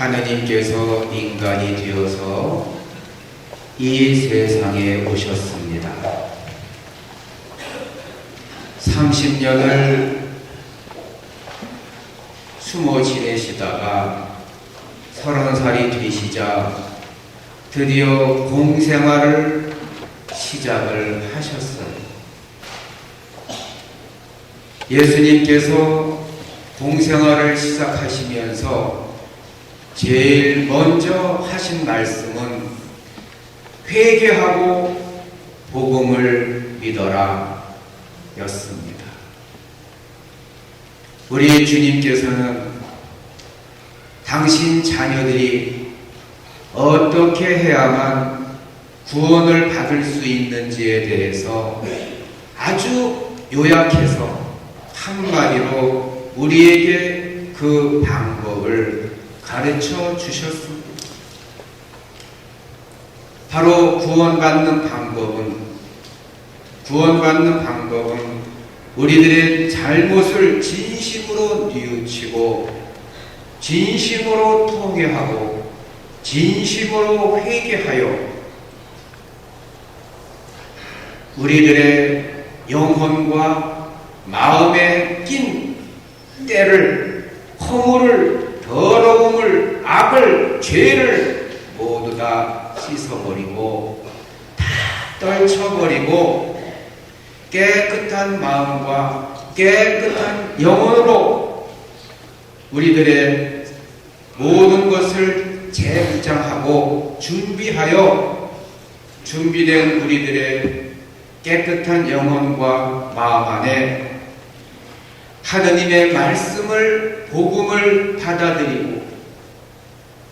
하느님께서 인간이 되어서 이 세상에 오셨습니다. 30년을 숨어 지내시다가 서른 살이 되시자 드디어 공생활을 시작을 하셨어요. 예수님께서 공생활을 시작하시면서 제일 먼저 하신 말씀은 회개하고 복음을 믿어라 였습니다. 우리 주님께서는 당신 자녀들이 어떻게 해야만 구원을 받을 수 있는지에 대해서 아주 요약해서 한마디로 우리에게 그 방법을 가르쳐 주셨습니다. 바로 구원받는 방법은 구원받는 방법은 우리들의 잘못을 진심으로 뉘우치고 진심으로 통회하고 진심으로 회개하여 우리들의 영혼과 마음에 낀 때를 허물을 더러움을 악을 죄를 모두 다 씻어버리고 다 떨쳐버리고 깨끗한 마음과 깨끗한 영혼으로 우리들의 모든 것을 재무장하고 준비하여 준비된 우리들의 깨끗한 영혼과 마음 안에 하느님의 말씀을 복음을 받아들이고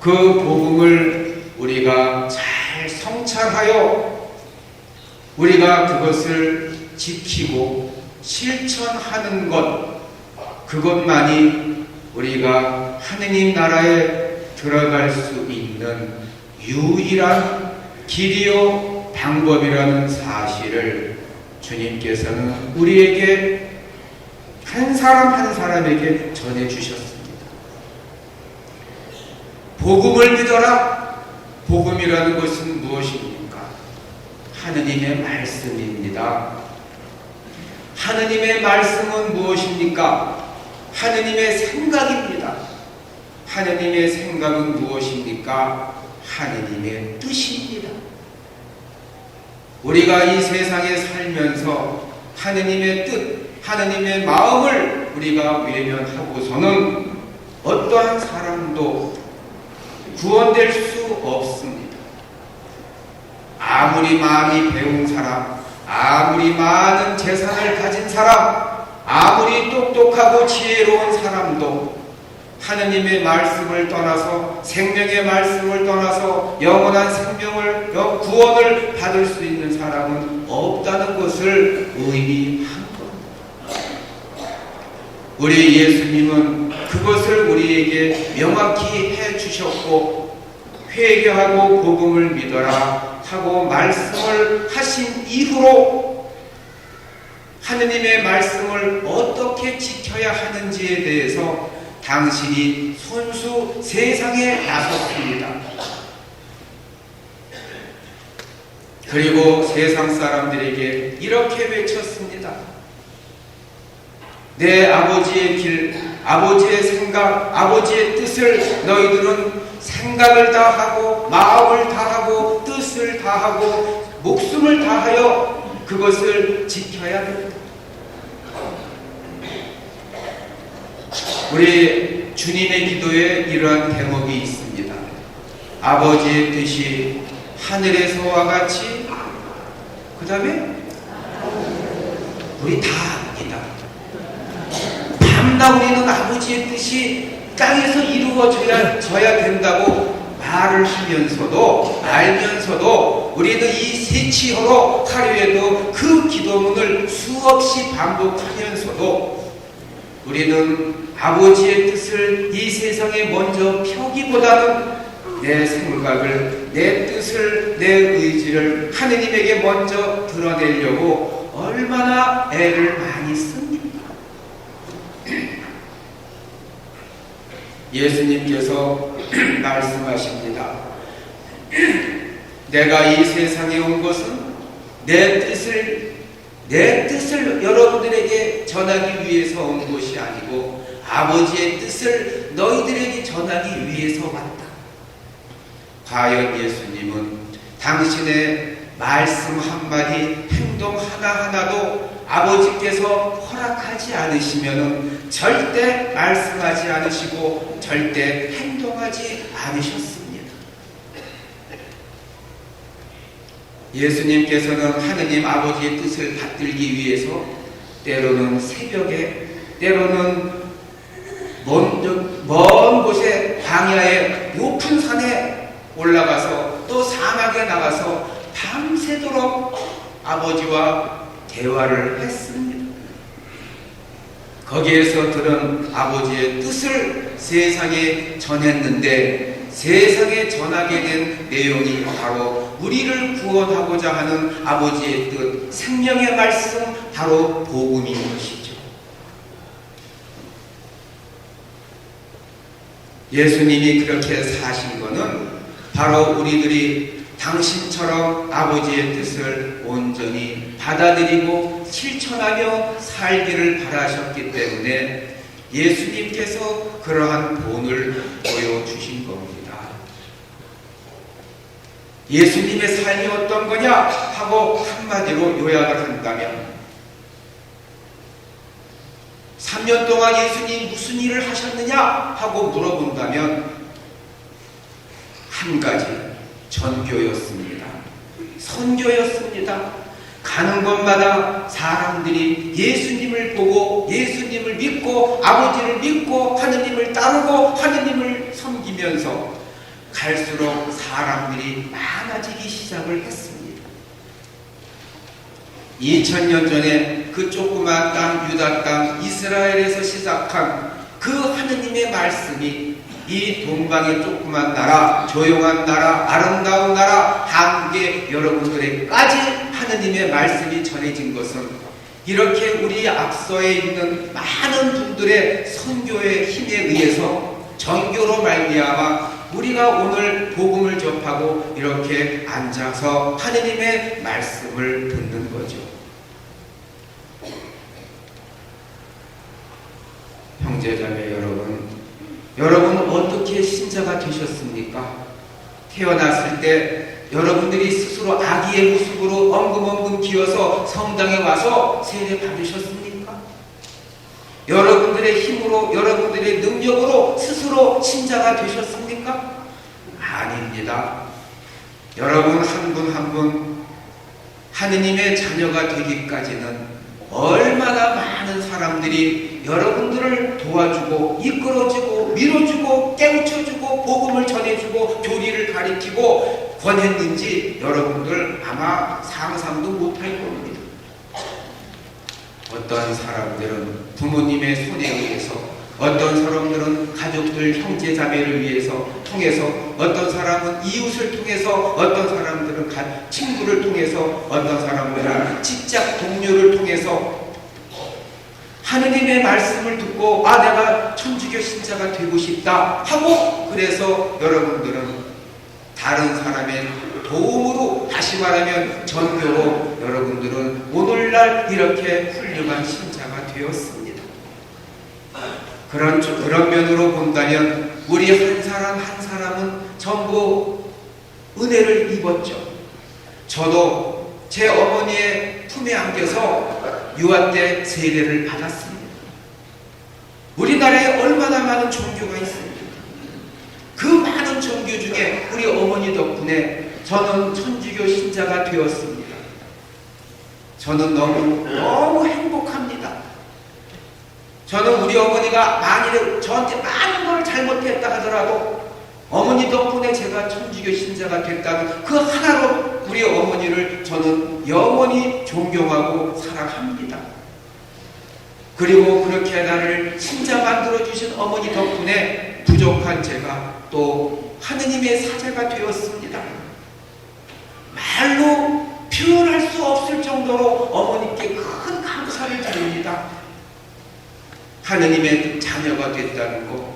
그 복음을 우리가 잘 성찰하여 우리가 그것을 지키고 실천하는 것 그것만이 우리가 하느님 나라에 들어갈 수 있는 유일한 길이요 방법이라는 사실을 주님께서는 우리에게 한 사람 한 사람에게 전해 주셨습니다. 복음을 믿어라. 복음이라는 것은 무엇입니까? 하느님의 말씀입니다. 하느님의 말씀은 무엇입니까? 하느님의 생각입니다. 하느님의 생각은 무엇입니까? 하느님의 뜻입니다. 우리가 이 세상에 살면서 하느님의 뜻, 하느님의 마음을 우리가 외면하고서는 어떠한 사람도 구원될 수 없습니다. 아무리 많이 배운 사람, 아무리 많은 재산을 가진 사람, 아무리 똑똑하고 지혜로운 사람도 하느님의 말씀을 떠나서 생명의 말씀을 떠나서 영원한 생명을 구원을 받을 수 있는 사람은 없다는 것을 의미한 겁니다. 우리 예수님은 그것을 우리에게 명확히 해 주셨고 회개하고 복음을 믿어라 하고 말씀을 하신 이후로 하느님의 말씀을 어떻게 지켜야 하는지에 대해서 당신이 손수 세상에 나섰습니다. 그리고 세상 사람들에게 이렇게 외쳤습니다. 내 아버지의 길, 아버지의 생각, 아버지의 뜻을 너희들은 생각을 다하고 마음을 다하고 뜻을 다하고 목숨을 다하여 그것을 지켜야 됩니다. 우리 주님의 기도에 이러한 대목이 있습니다. 아버지의 뜻이 하늘에서와 같이 그 다음에 우리 다 밤나 우리는 아버지의 뜻이 땅에서 이루어져야 져야 된다고 말을 하면서도 알면서도 우리는 이 세치어로 하루에도 그 기도문을 수없이 반복하면서도 우리는 아버지의 뜻을 이 세상에 먼저 펴기보다는 내 생각을, 내 뜻을, 내 의지를 하느님에게 먼저 드러내려고 얼마나 애를 많이 씁니 예수님께서 말씀하십니다. 내가 이 세상에 온 것은 내 뜻을 내 뜻을 여러분들에게 전하기 위해서 온 것이 아니고 아버지의 뜻을 너희들에게 전하기 위해서 왔다. 과연 예수님은 당신의 말씀 한마디, 행동 하나하나도 아버지께서 허락하지 않으시면 절대 말씀하지 않으시고 절대 행동하지 않으셨습니다. 예수님께서는 하느님 아버지의 뜻을 받들기 위해서 때로는 새벽에 때로는 먼, 먼 곳에 광야의 높은 산에 올라가서 또 사막에 나가서 밤새도록 아버지와 대화를 했습니다. 거기에서 들은 아버지의 뜻을 세상에 전했는데 세상에 전하게 된 내용이 바로 우리를 구원하고자 하는 아버지의 뜻, 생명의 말씀, 바로 복음인 것이죠. 예수님이 그렇게 사신 것은 바로 우리들이 당신처럼 아버지의 뜻을 온전히 받아들이고 실천하며 살기를 바라셨기 때문에 예수님께서 그러한 본을 보여주신 겁니다. 예수님의 삶이 어떤 거냐 하고 한마디로 요약을 한다면 3년 동안 예수님 무슨 일을 하셨느냐 하고 물어본다면 한 가지 전교였습니다. 선교였습니다. 가는 곳마다 사람들이 예수님을 보고 예수님을 믿고 아버지를 믿고 하느님을 따르고 하느님을 섬기면서 갈수록 사람들이 많아지기 시작을 했습니다. 2000년 전에 그 조그만 땅 유다 땅 이스라엘에서 시작한 그 하느님의 말씀이 이 동방의 조그만 나라, 조용한 나라, 아름다운 나라, 한국의 여러분들에까지 하느님의 말씀이 전해진 것은 이렇게 우리 앞서에 있는 많은 분들의 선교의 힘에 의해서 정교로 말미암아 우리가 오늘 복음을 접하고 이렇게 앉아서 하느님의 말씀을 듣는 거죠. 형제자매 여러분, 여러분 어떻게 신자가 되셨습니까? 태어났을 때 여러분들이 스스로 아기의 모습으로 엉금엉금 기어서 성당에 와서 세례 받으셨습니까? 여러분들의 힘으로 여러분들의 능력으로 스스로 신자가 되셨습니까? 아닙니다. 여러분 한 분 한 분 하느님의 자녀가 되기까지는 얼마나 많은 사람들이 여러분들을 도와주고 이끌어주고 밀어주고 깨우쳐주고 복음을 전해주고 교리를 가리키고 권했는지 여러분들 아마 상상도 못할 겁니다. 어떤 사람들은 부모님의 손에 의해서 어떤 사람들은 가족들 형제 자매를 위해서 통해서 어떤 사람은 이웃을 통해서 어떤 사람들은 가- 친구를 통해서 어떤 사람들은 직장 동료를 통해서 하느님의 말씀을 듣고 아 내가 천주교 신자가 되고 싶다 하고 그래서 여러분들은 다른 사람의 도움으로 다시 말하면 전교로 여러분들은 오늘날 이렇게 훌륭한 신자가 되었습니다. 그런 그런 면으로 본다면 우리 한 사람 한 사람은 전부 은혜를 입었죠. 저도 제 어머니의 품에 안겨서 유아 때 세례를 받았습니다. 우리나라에 얼마나 많은 종교가 있습니까? 그 많은 종교 중에 우리 어머니 덕분에 저는 천주교 신자가 되었습니다. 저는 너무 너무 행복합니다. 저는 우리 어머니가 만일에 저한테 많은 걸 잘못했다 하더라도 어머니 덕분에 제가 천주교 신자가 됐다는 그 하나로 우리 어머니를 저는 영원히 존경하고 사랑합니다. 그리고 그렇게 나를 신자 만들어 주신 어머니 덕분에 부족한 제가 또 하느님의 사자가 되었습니다. 말로 표현할 수 없을 정도로 어머니께 큰 감사를 드립니다. 하느님의 자녀가 됐다는 것,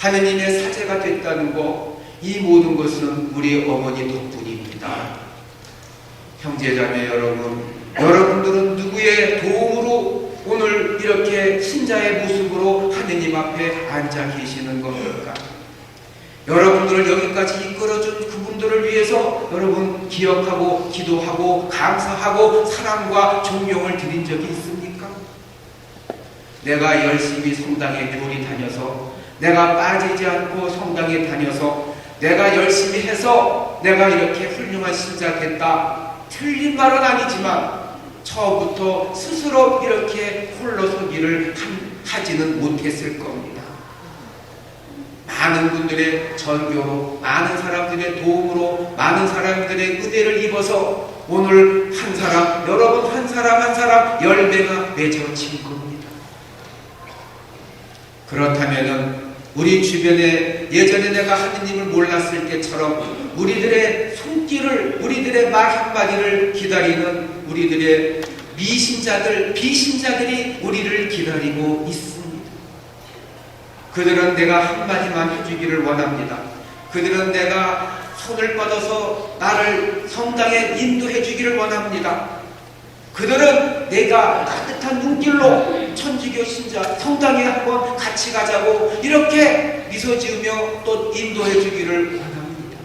하느님의 사제가 됐다는 것, 이 모든 것은 우리 어머니 덕분입니다. 형제자매 여러분, 여러분들은 누구의 도움으로 오늘 이렇게 신자의 모습으로 하느님 앞에 앉아 계시는 겁니까? 여러분들을 여기까지 이끌어준 그분들을 위해서 여러분 기억하고 기도하고 감사하고 사랑과 존경을 드린 적이 있습니까? 내가 열심히 성당에 교리 다녀서 내가 빠지지 않고 성당에 다녀서 내가 열심히 해서 내가 이렇게 훌륭한 신자 됐다. 틀린 말은 아니지만 처음부터 스스로 이렇게 홀로 서기를 한- 하지는 못했을 겁니다. 많은 분들의 전교로, 많은 사람들의 도움으로, 많은 사람들의 은혜를 입어서 오늘 한 사람, 여러분 한 사람 한 사람 열매가 맺어진 겁니다. 그렇다면은 우리 주변에 예전에 내가 하느님을 몰랐을 때처럼 우리들의 손길을, 우리들의 말 한마디를 기다리는 우리들의 미신자들, 비신자들이 우리를 기다리고 있습니다. 그들은 내가 한마디만 해주기를 원합니다. 그들은 내가 손을 뻗어서 나를 성당에 인도해 주기를 원합니다. 그들은 내가 따뜻한 눈길로 천주교 신자 성당에 한번 같이 가자고 이렇게 미소 지으며 또 인도해 주기를 원합니다.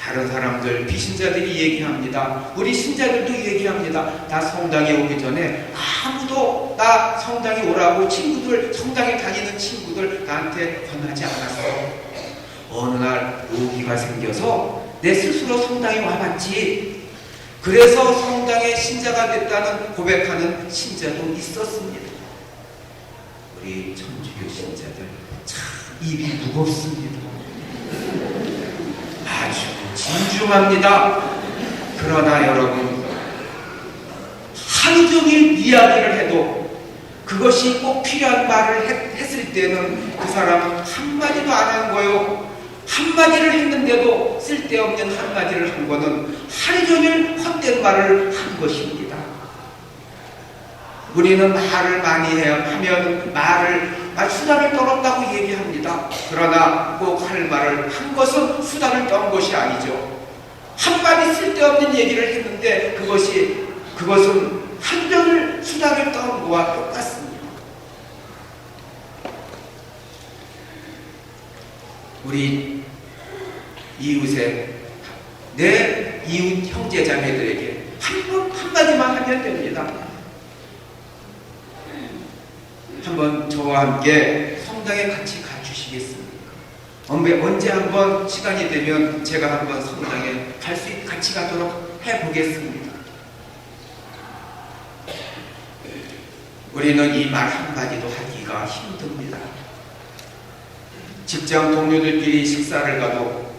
다른 사람들 비신자들이 얘기합니다. 우리 신자들도 얘기합니다. 나 성당에 오기 전에 아무도 나 성당에 오라고 친구들 성당에 다니는 친구들 나한테 권하지 않았어. 어느 날 오기가 생겨서 내 스스로 성당에 와봤지. 그래서 성당의 신자가 됐다는 고백하는 신자도 있었습니다. 우리 천주교 신자들 참 입이 무겁습니다. 아주 진중합니다. 그러나 여러분 하루 종일 이야기를 해도 그것이 꼭 필요한 말을 했, 했을 때는 그 사람은 한마디도 안 한 거요. 한마디를 했는데도 쓸데없는 한마디를 한 거는 하루 종일 헛된 말을 한 것입니다. 우리는 말을 많이 해야 하면 말을 아, 수다를 떨었다고 얘기합니다. 그러나 꼭 할 말을 한 것은 수다를 떤 것이 아니죠. 한마디 쓸데없는 얘기를 했는데 그것이 그것은 한정을 수다를 떤 거와 똑같습니다. 우리 이웃에 내 이웃 형제 자매들에게 한, 한마디만 하면 됩니다. 한번 저와 함께 성당에 같이 가주시겠습니까? 언제, 한번 시간이 되면 제가 한번 성당에 갈수있 같이 가도록 해보겠습니다. 우리는 이 말 한마디도 하기가 힘듭니다. 직장 동료들끼리 식사를 가도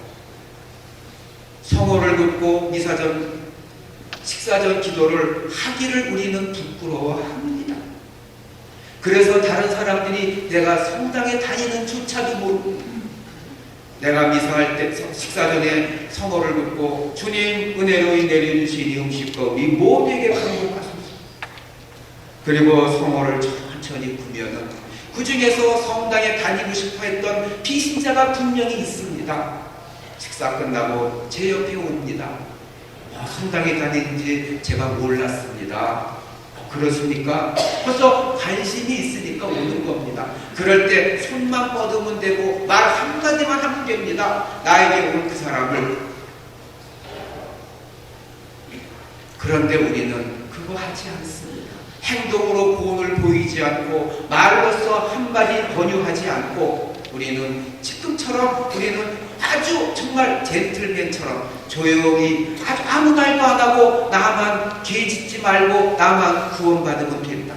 성호를 긋고 미사전 식사전 기도를 하기를 우리는 부끄러워합니다. 그래서 다른 사람들이 내가 성당에 다니는 조차도 모르고 내가 미사할 때 식사 전에 성호를 긋고 주님 은혜로 내려주신 이 음식과 이 모두에게 감동하소서 그리고 성호를 천천히 구면은 그 중에서 성당에 다니고 싶어 했던 비신자가 분명히 있습니다. 식사 끝나고 제 옆에 옵니다. 어, 성당에 다니는지 제가 몰랐습니다. 어, 그렇습니까? 벌써 관심이 있으니까 오는 겁니다. 그럴 때 손만 뻗으면 되고 말 한마디만 하면 됩니다. 나에게 온 그 사람을. 그런데 우리는 그거 하지 않습니다. 행동으로 고운을 보이지 않고 말로써 한마디 권유하지 않고 우리는 지금처럼 우리는 아주 정말 젠틀맨처럼 조용히 아주 아무 말도 안 하고 나만 개짓지 말고 나만 구원받으면 된다.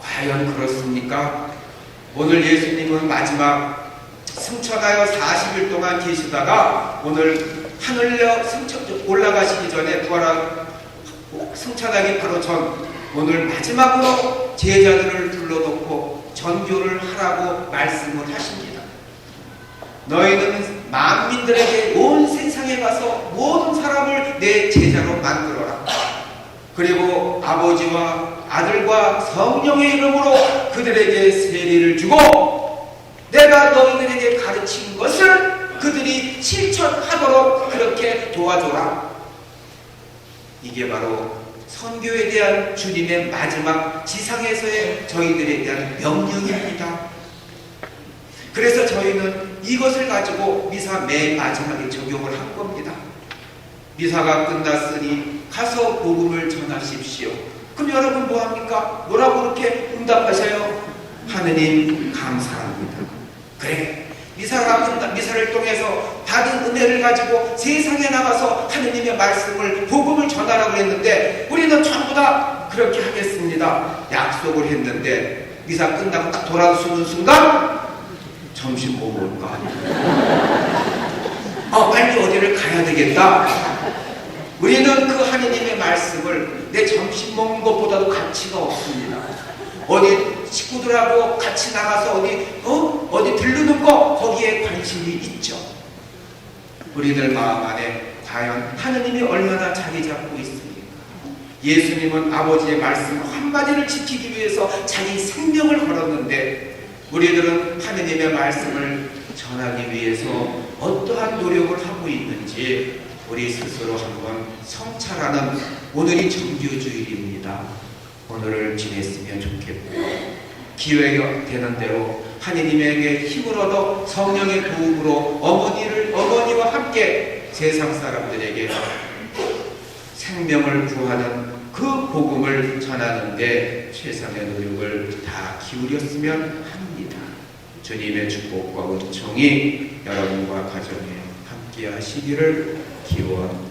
과연 그렇습니까? 오늘 예수님은 마지막 승천하여 40일 동안 계시다가 오늘 하늘로 승천 올라가시기 전에 부활 하 승천하기 바로 전 오늘 마지막으로 제자들을 불러놓고 전교를 하라고 말씀을 하십니다. 너희는 만민들에게 온 세상에 가서 모든 사람을 내 제자로 만들어라. 그리고 아버지와 아들과 성령의 이름으로 그들에게 세례를 주고 내가 너희들에게 가르친 것을 그들이 실천하도록 그렇게 도와줘라. 이게 바로 선교에 대한 주님의 마지막 지상에서의 저희들에 대한 명령입니다. 그래서 저희는 이것을 가지고 미사 맨 마지막에 적용을 한 겁니다. 미사가 끝났으니 가서 복음을 전하십시오. 그럼 여러분 뭐 합니까? 뭐라고 그렇게 응답하셔요? 하느님 감사합니다. 그래. 미사가 끝나, 미사를 통해서 받은 은혜를 가지고 세상에 나가서 하느님의 말씀을 복음을 전하라고 했는데 우리는 전부 다 그렇게 하겠습니다. 약속을 했는데 미사 끝나고 딱 돌아서는 순간 점심 뭐 먹을까? 어, 빨리 어디를 가야 되겠다. 우리는 그 하느님의 말씀을 내 점심 먹는 것보다도 가치가 없습니다. 어디 식구들하고 같이 나가서 어디 어 어디 들르는 거 거기에 관심이 있죠. 우리들 마음 안에 과연 하느님이 얼마나 자리 잡고 있습니까? 예수님은 아버지의 말씀 한마디를 지키기 위해서 자기 생명을 걸었는데 우리들은 하느님의 말씀을 전하기 위해서 어떠한 노력을 하고 있는지 우리 스스로 한번 성찰하는 오늘이 정규주일입니다. 오늘을 지냈으면 좋겠고요. 기회가 되는 대로 하느님에게 힘을 얻어 성령의 도움으로 어머니를 어머니와 함께 세상 사람들에게 생명을 구하는 그 복음을 전하는데 최선의 노력을 다 기울였으면 합니다. 주님의 축복과 은총이 여러분과 가정에 함께 하시기를 기원합니다.